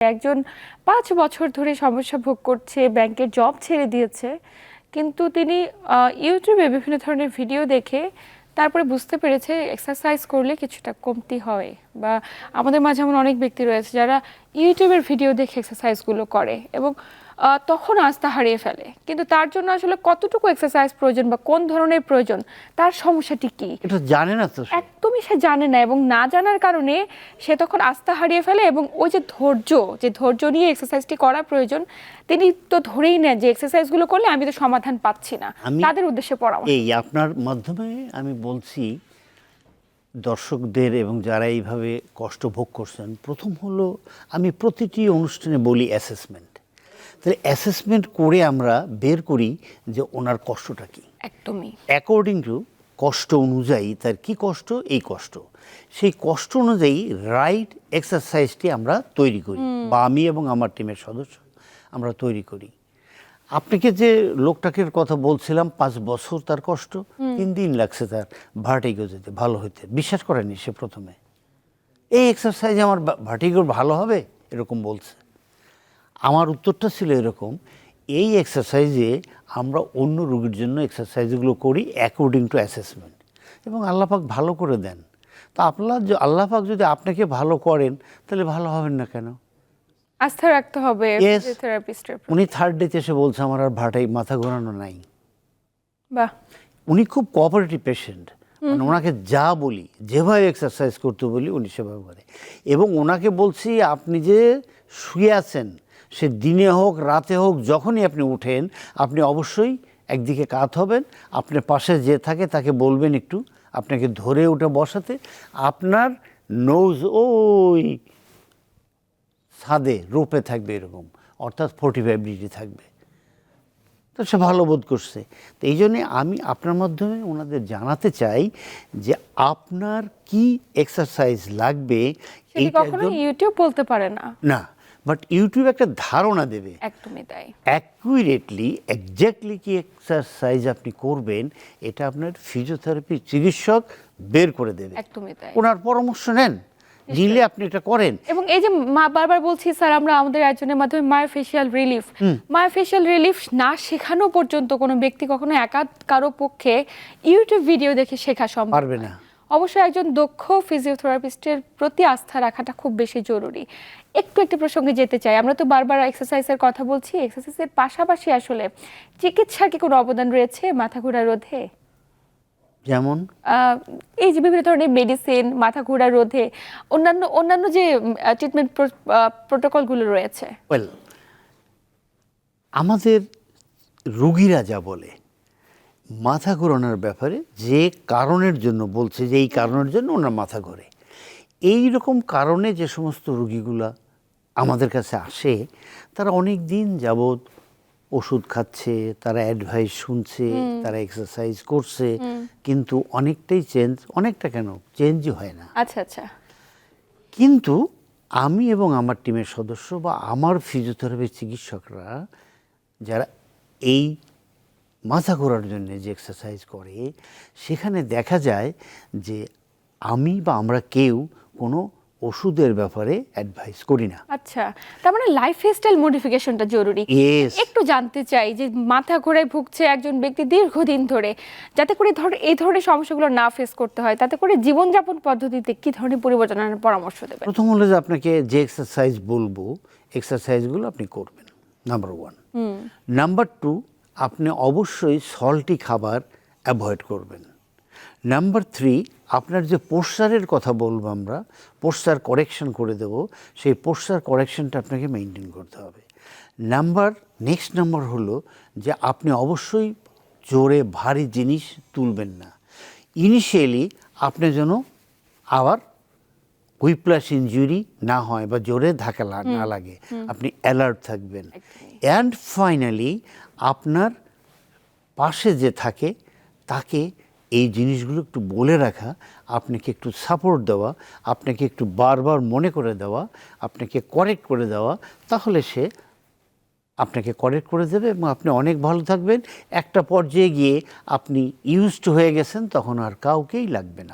একজন পাঁচ বছর ধরে সমস্যা ভোগ করছে, ব্যাংকের জব ছেড়ে দিয়েছে। কিন্তু তিনি ইউটিউবে বিভিন্ন ধরনের ভিডিও দেখে তারপরে বুঝতে পেরেছে এক্সারসাইজ করলে কিছুটা কমতি হয় বা আমাদের মাঝে এমন অনেক ব্যক্তি রয়েছে যারা ইউটিউবের ভিডিও দেখে এক্সারসাইজগুলো করে এবং তখন আস্থা হারিয়ে ফেলে। কিন্তু তার জন্য আসলে কতটুকু এক্সারসাইজ প্রয়োজন বা কোন ধরনের প্রয়োজন তার সমস্যাটি কী? এটা জানে না তো একদমই সে জানে না এবং না জানার কারণে সে তখন আস্থা হারিয়ে ফেলে এবং ওই যে ধৈর্য যে ধৈর্য নিয়ে এক্সারসাইজটি করা প্রয়োজন তিনি তো ধরেই নেন যে এক্সারসাইজগুলো করলে আমি তো সমাধান পাচ্ছি না। তাদের উদ্দেশ্যে পরামর্শ এই আপনার মাধ্যমে আমি বলছি দর্শকদের এবং যারা এইভাবে কষ্ট ভোগ করছেন প্রথম হলো আমি প্রতিটি অনুষ্ঠানে বলি অ্যাসেসমেন্ট তাহলে অ্যাসেসমেন্ট করে আমরা বের করি যে ওনার কষ্টটা কি। একদমই। অ্যাকর্ডিং টু কষ্ট অনুযায়ী তার কি কষ্ট এই কষ্ট। সেই কষ্ট অনুযায়ী রাইট এক্সারসাইজটি আমরা তৈরি করি। বা আমি এবং আমার টিমের সদস্য আমরা তৈরি করি। আপনাকে যে লোকটাকে কথা বলছিলাম পাঁচ বছর তার কষ্ট তিন দিন লাগছে তার ভার্টিগো যেতে ভালো হইতে। বিশ্বাস করেনি সে প্রথমে। এই এক্সারসাইজ আমার ভার্টিগো ভালো হবে? এরকম বলছে। আমার উত্তরটা ছিল এরকম এই এক্সারসাইজে আমরা অন্য রোগীর জন্য এক্সারসাইজগুলো করি অ্যাকর্ডিং টু অ্যাসেসমেন্ট এবং আল্লাপাক ভালো করে দেন। তা আপনার আল্লাপাক যদি আপনাকে ভালো করেন তাহলে ভালো হবেন না কেন? আস্থা রাখতে হবে উনি থার্ড ডেতে এসে বলছে আমার আর ভাটাই মাথা ঘোরানো নাই। বাহ। উনি খুব কোঅপারেটিভ পেশেন্ট মানে ওনাকে যা বলি যেভাবে এক্সারসাইজ করতে বলি উনি সেভাবে করে। এবং ওনাকে বলছি আপনি যে শুয়ে আছেন সে দিনে হোক রাতে হোক যখনই আপনি উঠেন আপনি অবশ্যই একদিকে কাত হবেন আপনার পাশে যে থাকে তাকে বলবেন একটু আপনাকে ধরে উঠে বসাতে। আপনার নোজ ওই ছাদে রোপে থাকবে এরকম অর্থাৎ ফোর্টি ফাইভ ডিগ্রি থাকবে। তো সে ভালো বোধ করছে। তো এই জন্যে আমি আপনার মাধ্যমে ওনাদের জানাতে চাই যে আপনার কি এক্সারসাইজ লাগবে কখনো ইউটিউব বলতে পারে না। না বাট ইউটিউব একটা ধারণা দেবে। একদমই তাই। অ্যাকুরেটলি এক্স্যাক্টলি কি এক্সারসাইজ আপনি করবেন এটা আপনার ফিজিওথেরাপি চিকিৎসক বের করে দেবে। একদমই তাই। ওনার পরামর্শ নেন নিলে আপনি এটা করেন। এবং এই যে মা বারবার বলছি স্যার আমরা আমাদের একজনের মাধ্যমে মায়োফেশিয়াল রিলিফ মায়োফেশিয়াল রিলিফ না শেখানো পর্যন্ত কোনো ব্যক্তি কখনো একা কারও পক্ষে ইউটিউব ভিডিও দেখে শেখা সম্ভব পারবে না। অবশ্যই একজন দক্ষ ফিজিওথেরাপিস্টের প্রতি আস্থা রাখাটা খুব বেশি জরুরি। একটু একটু প্রসঙ্গে যেতে চাই। আমরা তো বারবার এক্সারসাইজের কথা বলছি। এক্সারসাইজের পাশাপাশি আসলে চিকিৎসার কি কোনো অবদান রয়েছে মাথা ঘোরা রোধে? যেমন? এই যে বিভিন্ন ধরনের মেডিসিন মাথা ঘোরা রোধে অন্যান্য অন্যান্য যে ট্রিটমেন্ট প্রোটোকলগুলো রয়েছে। ওয়েল আমাদের রুগীরা যা বলে মাথা ঘোরানোর ব্যাপারে যে কারণের জন্য বলছে যে এই কারণের জন্য ওনার মাথা ঘোরে। এই রকম কারণে যে সমস্ত রুগীগুলা আমাদের কাছে আসে তারা অনেক দিন যাবৎ ওষুধ খাচ্ছে তারা অ্যাডভাইস শুনছে তারা এক্সারসাইজ করছে কিন্তু অনেকটাই চেঞ্জ অনেকটা কেন? চেঞ্জই হয় না। আচ্ছা আচ্ছা। কিন্তু আমি এবং আমার টিমের সদস্য বা আমার ফিজিওথেরাপি চিকিৎসকরা যারা এই মাথা ঘোরার জন্য যে এক্সারসাইজ করে সেখানে দেখা যায় যে আমি বা আমরা কেউ কোনো ওষুধের ব্যাপারে অ্যাডভাইস করি না। আচ্ছা তার মানে লাইফ স্টাইল মডিফিকেশনটা জরুরি একটু জানতে চাই যে মাথা ঘোরায় ভুগছে একজন ব্যক্তি দীর্ঘদিন ধরে যাতে করে ধর এই ধরনের সমস্যাগুলো না ফেস করতে হয় তাতে করে জীবনযাপন পদ্ধতিতে কি ধরনের পরিবর্তন আনার পরামর্শ দেবেন? প্রথম হলো যে আপনাকে যে এক্সারসাইজ বলব এক্সারসাইজগুলো আপনি করবেন নাম্বার ওয়ান নাম্বার টু আপনি অবশ্যই সল্টি খাবার অ্যাভয়েড করবেন। নাম্বার থ্রি আপনার যে পোস্টারের কথা বলব আমরা, পোস্টার কারেকশন করে দেব, সেই পোস্টার কারেকশনটা আপনাকে মেনটেন করতে হবে। নাম্বার নেক্সট নাম্বার হলো যে আপনি অবশ্যই জোরে ভারী জিনিস তুলবেন না। ইনিশিয়ালি আপনি যেন আবার হুইপ্লাস ইঞ্জুরি না হয় বা জোরে ধাক্কা না লাগে আপনি অ্যালার্ট থাকবেন। অ্যান্ড ফাইনালি আপনার পাশে যে থাকে তাকে এই জিনিসগুলো একটু বলে রাখা আপনাকে একটু সাপোর্ট দেওয়া আপনাকে একটু বারবার মনে করে দেওয়া আপনাকে কারেক্ট করে দেওয়া তাহলে সে আপনাকে কারেক্ট করে দেবে এবং আপনি অনেক ভালো থাকবেন। একটা পর্যায়ে গিয়ে আপনি ইউজড হয়ে গেছেন তখন আর কাউকেই লাগবে না।